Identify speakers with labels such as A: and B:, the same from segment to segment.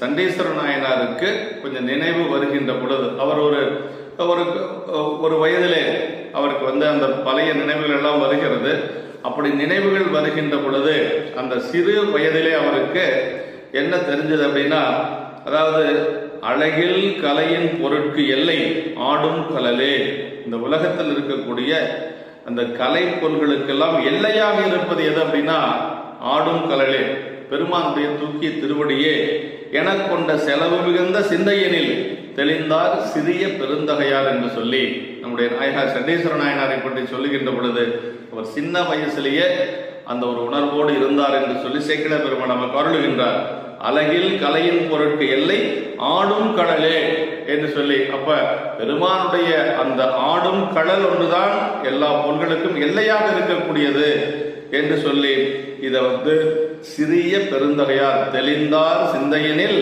A: சண்டீஸ்வர நாயனாருக்கு கொஞ்சம் நினைவு வருகின்ற பொழுது அவர் ஒரு ஒரு ஒரு வயதிலே அவருக்கு வந்து அந்த பழைய நினைவுகள் எல்லாம் வருகிறது. அப்படி நினைவுகள் வருகின்ற பொழுது அந்த சிறு வயதிலே அவருக்கு என்ன தெரிஞ்சது அப்படின்னா அதாவது அழகில் கலையின் பொருட்கு எல்லை ஆடும் கலலே. இந்த உலகத்தில் இருக்கக்கூடிய அந்த கலை பொருள்களுக்கெல்லாம் எல்லையாக இருப்பது எது அப்படின்னா ஆடும் கலலே. பெருமானுடைய தூக்கிய திருவடியே எனக் கொண்ட செலவு மிகுந்த சிந்தையனில் தெளிந்தார் சிறிய பெருந்தகையார் என்று சொல்லி நம்முடைய நாயகர் சண்டீஸ்வர நாயனாரை பற்றி சொல்லுகின்ற பொழுது அவர் சின்ன வயசிலேயே அந்த ஒரு உணர்வோடு இருந்தார் என்று சொல்லி சேக்கிட பெருமான் நமக்கு அருளுகின்றார். அழகில் கலையின் பொருட்கு எல்லை ஆடும் கடலே என்று சொல்லி அப்ப பெருமானுடைய அந்த ஆடும் கடல் ஒன்றுதான் எல்லா பொருள்களுக்கும் எல்லையாக இருக்கக்கூடியது என்று சொல்லி இதை வந்து சிறிய பெருந்தகையார் தெளிந்தார் சிந்தையனில்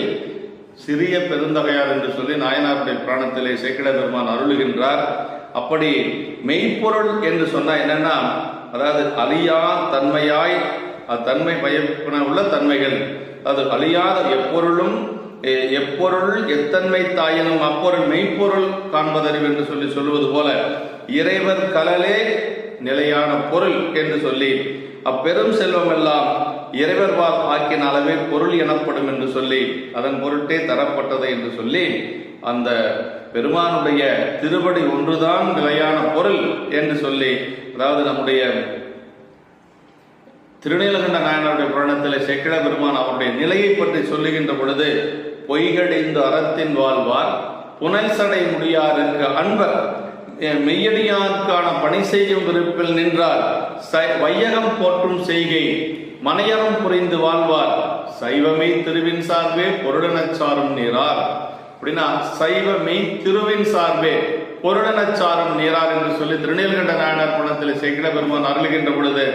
A: சிறிய பெருந்தகையார் என்று சொல்லி நாயனாருடைய பிராணத்திலே சேக்கிட பெருமான் அருளுகின்றார். அப்படி மெய்ப்பொருள் என்று சொன்னா என்னன்னா அதாவது அழியா தன்மையாய் அத்தன்மை பயப்பன உள்ள தன்மைகள். அது அழியாத எப்பொருளும் எப்பொருள் எத்தன்மை தாயினும் அப்பொருள் மெய்ப்பொருள் காண்பதறிவு என்று சொல்லி சொல்லுவது போல இறைவர் கலலே நிலையான பொருள் என்று சொல்லி அப்பெரும் செல்வம் எல்லாம் இறைவர் வால் ஆக்கின அளவே பொருள் எனப்படும் என்று சொல்லி அதன் பொருட்டே தரப்பட்டது என்று சொல்லி அந்த பெருமானுடைய திருவடி ஒன்றுதான் நிலையான பொருள் என்று சொல்லி அதாவது நம்முடைய திருநீலகண்ட நாயனாருடைய புராணத்தில் செக்கிழ பெருமான் அவருடைய நிலையை பற்றி சொல்லுகின்ற பொழுது பொய்கடைந்து அறத்தின் வாழ்வார் புனல் சடை முடியாருக்கு அன்பர் மெய்யடியாருக்கான பணி செய்யும் விருப்பில் நின்றார். வையகம் போற்றும் செய்கை மனையரம் புரிந்து வாழ்வார். சைவமே திருவின் சார்பே பொருடனச்சாரும் நீரார். அப்படின்னா சைவ மெய் திருவின் சார்பே பொருடனச்சாரும் நீரார் என்று சொல்லி திருநீல்கண்ட நாயனார் குணத்தில் சேக்கிட பெருமான் அருள்கின்ற பொழுது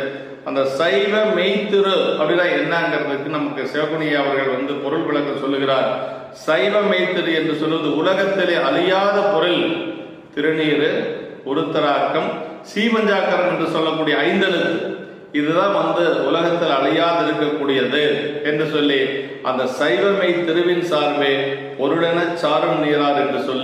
A: அந்த சைவ மெய்த்திரு அப்படின்னா என்னங்கிறதுக்கு நமக்கு சிவகுனி அவர்கள் வந்து பொருள் விளக்க சொல்லுகிறார். சைவ மெய்த்திரு என்று சொல்வது உலகத்திலே அழியாத பொருள். திருநீரு உருத்தராக்கம் சீமஞ்சாக்கரம் என்று சொல்லக்கூடிய ஐந்தெழுத்து. இதுதான் வந்து உலகத்தில் அழியாது இருக்கக்கூடியது என்று சொல்லி அந்த சைவ திருவின் சார்பே பொருளென சாரும் நீரார் என்று சொல்லி